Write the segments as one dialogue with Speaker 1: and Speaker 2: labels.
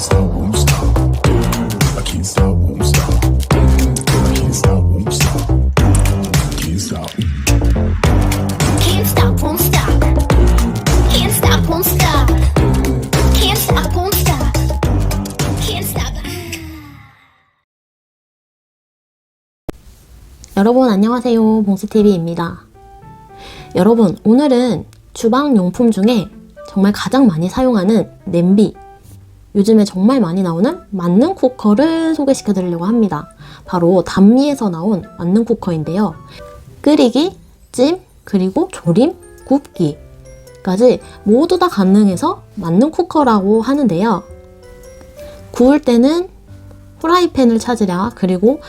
Speaker 1: stop, won't stop. I can't stop, won't stop. I can't stop, won't stop. Can't stop.
Speaker 2: Can't stop, won't stop. Can't stop, won't stop. Can't stop, won't stop. Can't stop.
Speaker 3: 여러분 안녕하세요. 봉수TV입니다. 여러분 오늘은 주방용품 중에 정말 가장 많이 사용하는 냄비 요즘에 정말 많이 나오는 만능 쿠커를 소개시켜 드리려고 합니다. 바로 단미에서 나온 만능 쿠커인데요. 끓이기, 찜, 그리고 조림, 굽기 까지 모두 다 가능해서 만능 쿠커라고 하는데요. 구울 때는 후라이팬을 찾으랴 그리고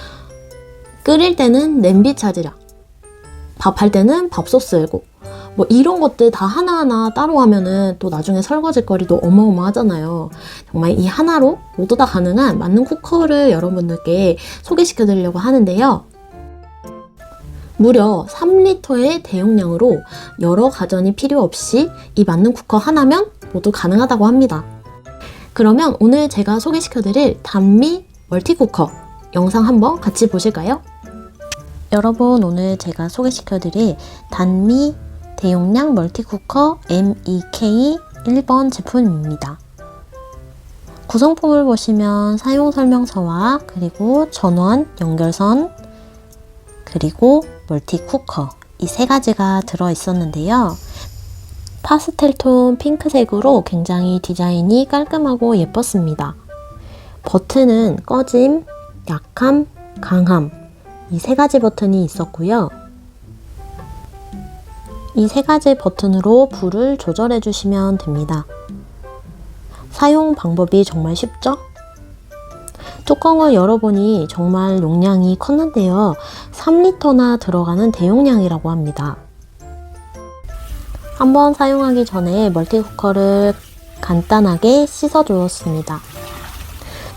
Speaker 3: 끓일 때는 냄비 찾으랴. 밥할 때는 밥솥 쓸고. 뭐 이런 것들 다 하나하나 따로 하면은 또 나중에 설거지 거리도 어마어마하잖아요. 정말 이 하나로 모두 다 가능한 만능 쿠커를 여러분들께 소개시켜 드리려고 하는데요. 무려 3리터의 대용량으로 여러 가전이 필요 없이 이 만능 쿠커 하나면 모두 가능하다고 합니다. 그러면 오늘 제가 소개시켜 드릴 단미 멀티쿠커 영상 한번 같이 보실까요? 여러분 오늘 제가 소개시켜 드릴 단미 대용량 멀티쿠커 MEK 1번 제품입니다. 구성품을 보시면 사용 설명서와 그리고 전원, 연결선, 그리고 멀티쿠커 이 세 가지가 들어 있었는데요. 파스텔 톤 핑크색으로 굉장히 디자인이 깔끔하고 예뻤습니다. 버튼은 꺼짐, 약함, 강함 이 세 가지 버튼이 있었고요. 이 세 가지 버튼으로 불을 조절해 주시면 됩니다. 사용 방법이 정말 쉽죠? 뚜껑을 열어보니 정말 용량이 컸는데요. 3리터나 들어가는 대용량이라고 합니다. 한번 사용하기 전에 멀티쿠커를 간단하게 씻어 주었습니다.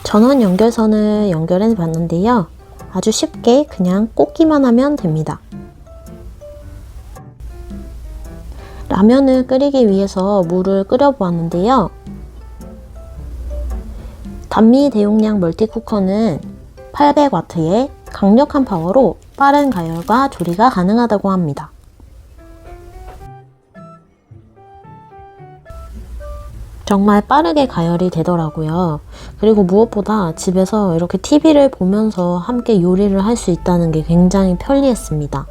Speaker 3: 전원 연결선을 연결해 봤는데요. 아주 쉽게 그냥 꽂기만 하면 됩니다. 라면을 끓이기 위해서 물을 끓여 보았는데요. 단미 대용량 멀티쿠커는 800W의 강력한 파워로 빠른 가열과 조리가 가능하다고 합니다. 정말 빠르게 가열이 되더라고요. 그리고 무엇보다 집에서 이렇게 TV를 보면서 함께 요리를 할 수 있다는 게 굉장히 편리했습니다.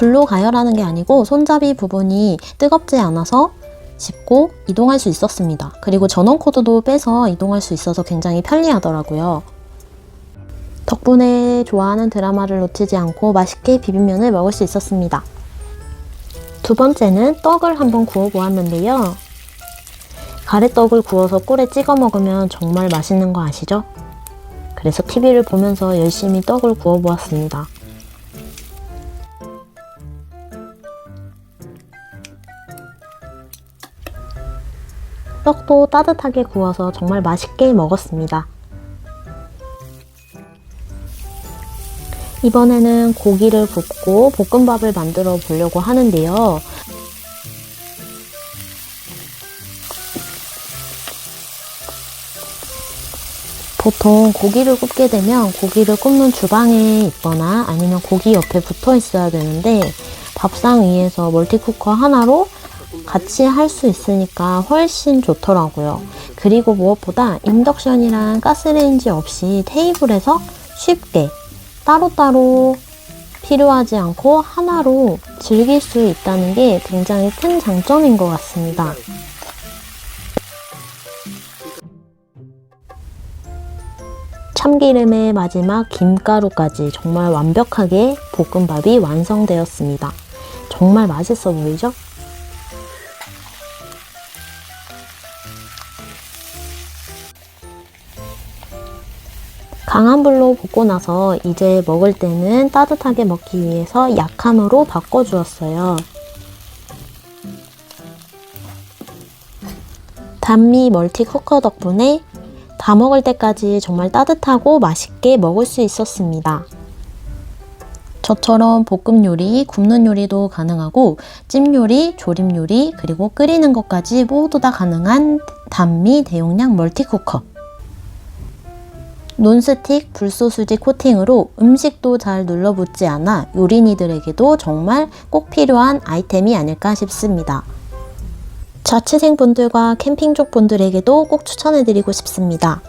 Speaker 3: 불로 가열하는 게 아니고 손잡이 부분이 뜨겁지 않아서 짚고 이동할 수 있었습니다. 그리고 전원 코드도 빼서 이동할 수 있어서 굉장히 편리하더라고요. 덕분에 좋아하는 드라마를 놓치지 않고 맛있게 비빔면을 먹을 수 있었습니다. 두 번째는 떡을 한번 구워 보았는데요. 가래떡을 구워서 꿀에 찍어 먹으면 정말 맛있는 거 아시죠? 그래서 TV를 보면서 열심히 떡을 구워 보았습니다. 떡도 따뜻하게 구워서 정말 맛있게 먹었습니다. 이번에는 고기를 굽고 볶음밥을 만들어 보려고 하는데요. 보통 고기를 굽게 되면 고기를 굽는 주방에 있거나 아니면 고기 옆에 붙어 있어야 되는데 밥상 위에서 멀티쿠커 하나로 같이 할 수 있으니까 훨씬 좋더라고요. 그리고 무엇보다 인덕션이랑 가스레인지 없이 테이블에서 쉽게 따로따로 필요하지 않고 하나로 즐길 수 있다는 게 굉장히 큰 장점인 것 같습니다. 참기름의 마지막 김가루까지 정말 완벽하게 볶음밥이 완성되었습니다. 정말 맛있어 보이죠? 강한 불로 볶고 나서 이제 먹을 때는 따뜻하게 먹기 위해서 약함으로 바꿔주었어요. 단미 멀티 쿠커 덕분에 다 먹을 때까지 정말 따뜻하고 맛있게 먹을 수 있었습니다. 저처럼 볶음 요리, 굽는 요리도 가능하고 찜 요리, 조림 요리, 그리고 끓이는 것까지 모두 다 가능한 단미 대용량 멀티쿠커. 논스틱 불소수지 코팅으로 음식도 잘 눌러붙지 않아 요리니들에게도 정말 꼭 필요한 아이템이 아닐까 싶습니다. 자취생 분들과 캠핑족 분들에게도 꼭 추천해드리고 싶습니다.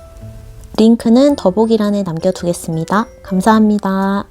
Speaker 3: 링크는 더보기란에 남겨두겠습니다. 감사합니다.